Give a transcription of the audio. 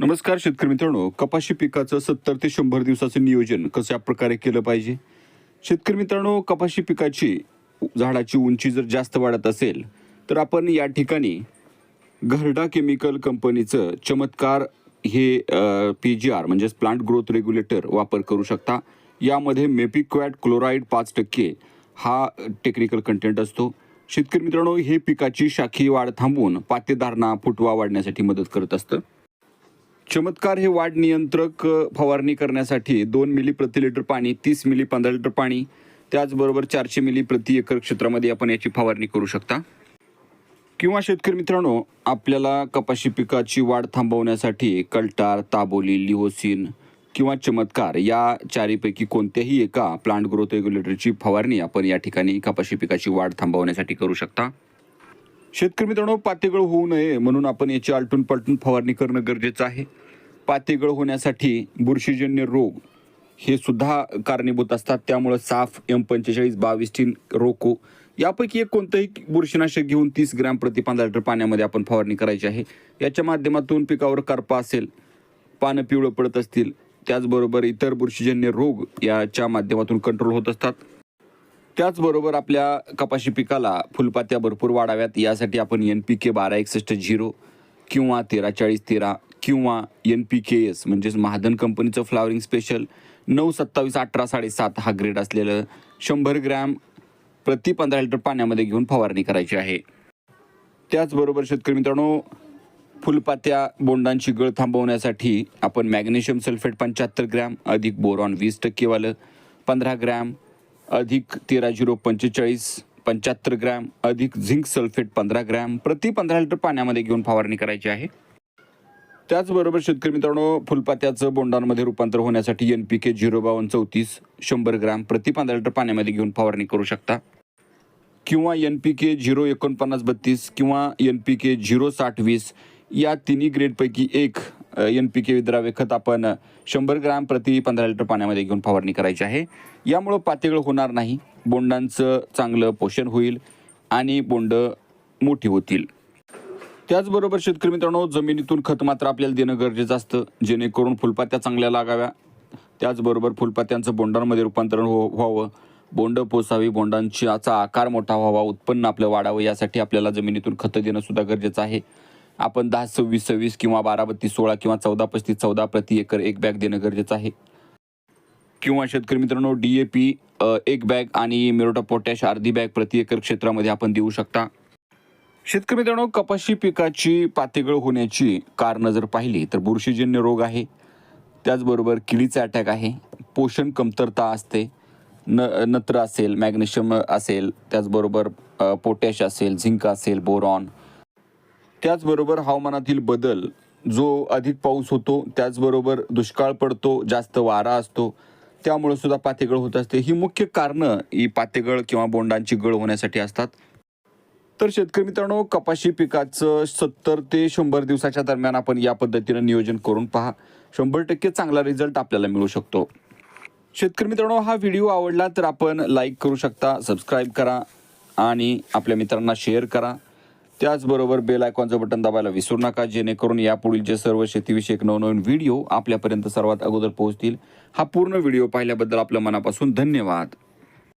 नमस्कार शेतकरी मित्रांनो. कपाशी पिकाचं सत्तर ते शंभर दिवसाचं नियोजन कशा प्रकारे केलं पाहिजे? शेतकरी मित्रांनो कपाशी पिकाची झाडाची उंची जर जास्त वाढत असेल तर आपण या ठिकाणी घरडा केमिकल कंपनीचं चमत्कार हे पी जी आर म्हणजेच प्लांट ग्रोथ रेग्युलेटर वापर करू शकता. यामध्ये मेपिक्वॅट क्लोराईड पाच टक्के हा टेक्निकल कंटेंट असतो. शेतकरी मित्रांनो हे पिकाची शाखी वाढ थांबवून पातेधारणा फुटवा वाढण्यासाठी मदत करत असतं. चमत्कार हे वाढ नियंत्रक फवारणी करण्यासाठी दोन मिली प्रति लिटर पाणी तीस मिली पंधरा लिटर पाणी त्याचबरोबर चारशे मिली प्रति एकर क्षेत्रामध्ये आपण याची फवारणी करू शकता. किंवा शेतकरी मित्रांनो आपल्याला कपाशी पिकाची वाढ थांबवण्यासाठी कल्टार ताबोली लिओसिन किंवा चमत्कार या चारीपैकी कोणत्याही एका प्लांट ग्रोथ रेग्युलेटरची फवारणी आपण या ठिकाणी कपाशी पिकाची वाढ थांबवण्यासाठी करू शकता. शेतकरी मित्रांनो पातेगळ होऊ नये म्हणून आपण याची आलटून पालटून फवारणी करणं गरजेचं आहे. पातेगळ होण्यासाठी बुरशीजन्य रोग हे सुद्धा कारणीभूत असतात. त्यामुळं साफ एम पंचेचाळीस बावीस तीन रोको. यापैकी एक कोणतंही बुरशीनाशक घेऊन तीस ग्रॅम प्रति पंधरा लिटर पाण्यामध्ये आपण फवारणी करायची आहे. याच्या माध्यमातून पिकावर करपा असेल पानं पिवळं पडत असतील त्याचबरोबर इतर बुरशीजन्य रोग याच्या माध्यमातून कंट्रोल होत असतात. त्याचबरोबर आपल्या कपाशी पिकाला फुलपात्या भरपूर वाढाव्यात. यासाठी आपण एन पी के बारा एकसष्ट झिरो किंवा तेरा चाळीस तेरा किंवा एन पी के एस म्हणजेच महादन कंपनीचं फ्लावरिंग स्पेशल नऊ सत्तावीस अठरा साडेसात हा ग्रेड असलेलं शंभर ग्रॅम प्रति पंधरा लिटर पाण्यामध्ये घेऊन फवारणी करायची आहे. त्याचबरोबर शेतकरी मित्रांनो फुलपात्या बोंडांची गळ थांबवण्यासाठी आपण मॅग्नेशियम सल्फेट पंच्याहत्तर ग्रॅम अधिक बोरॉन वीस टक्केवालं पंधरा ग्रॅम अधिक तेरा झिरो पंचेचाळीस पंच्याहत्तर ग्रॅम अधिक झिंक सल्फेट पंधरा ग्रॅम प्रति पंधरा लिटर पाण्यामध्ये घेऊन फवारणी करायची आहे. त्याचबरोबर शेतकरी मित्रांनो फुलपात्याचं बोंडांमध्ये रूपांतर होण्यासाठी एन पी के झिरो बावन्न चौतीस शंभर ग्रॅम प्रति पंधरा लिटर पाण्यामध्ये घेऊन फवारणी करू शकता. किंवा एन पी के झिरो एकोणपन्नास बत्तीस किंवा एन पी के झिरो साठ वीस या तिन्ही ग्रेडपैकी एक एन पी के विद्राव्य खत आपण शंभर ग्रॅम प्रति पंधरा लिटर पाण्यामध्ये घेऊन फवारणी करायची आहे. यामुळं पातेगळ होणार नाही. बोंडांचं चांगलं पोषण होईल आणि बोंड मोठी होतील. त्याचबरोबर शेतकरी मित्रांनो जमिनीतून खत मात्र आपल्याला देणं गरजेचं असतं. जेणेकरून फुलपात्या चांगल्या लागाव्या. त्याचबरोबर फुलपात्यांचं बोंडांमध्ये रूपांतरण हो व्हावं. बोंड पोसावी. बोंडांचा आकार मोठा व्हावा. उत्पन्न आपलं वाढावं यासाठी आपल्याला जमिनीतून खतं देणं सुद्धा गरजेचं आहे. आपण दहा सव्वीस सव्वीस किंवा बारा बत्तीस सोळा किंवा चौदा पस्तीस चौदा प्रति एकर एक बॅग देणं गरजेचं आहे. किंवा शेतकरी मित्रांनो डी ए पी एक बॅग आणि मिरोटा पोटॅश अर्धी बॅग प्रति एकर क्षेत्रामध्ये आपण देऊ शकता. शेतकरी मित्रांनो कपाशी पिकाची पातेगळ होण्याची कारणं जर पाहिली तर बुरशीजन्य रोग आहे. त्याचबरोबर किडीचा अटॅक आहे. पोषण कमतरता असते. न नत्र असेल मॅग्नेशियम असेल त्याचबरोबर पोटॅश असेल झिंक असेल बोरॉन त्याचबरोबर हवामानातील बदल जो अधिक पाऊस होतो त्याचबरोबर दुष्काळ पडतो जास्त वारा असतो त्यामुळे सुद्धा पातेगळ होत असते. ही मुख्य कारणं ही पातेगळ किंवा बोंडांची गळ होण्यासाठी असतात. तर शेतकरी मित्रांनो कपाशी पिकाचं सत्तर ते शंभर दिवसाच्या दरम्यान आपण या पद्धतीनं नियोजन करून पहा. शंभर टक्के चांगला रिझल्ट आपल्याला मिळू शकतो. शेतकरी मित्रांनो हा व्हिडिओ आवडला तर आपण लाईक करू शकता सबस्क्राईब करा आणि आपल्या मित्रांना शेअर करा. त्याचबरोबर बेल आयकॉनचं बटन दाबायला विसरू नका जेणेकरून यापुढील सर्व शेतीविषयक नवनवीन व्हिडिओ आपल्यापर्यंत सर्वात अगोदर पोहोचतील. हा पूर्ण व्हिडिओ पाहिल्याबद्दल आपल्या मनापासून धन्यवाद.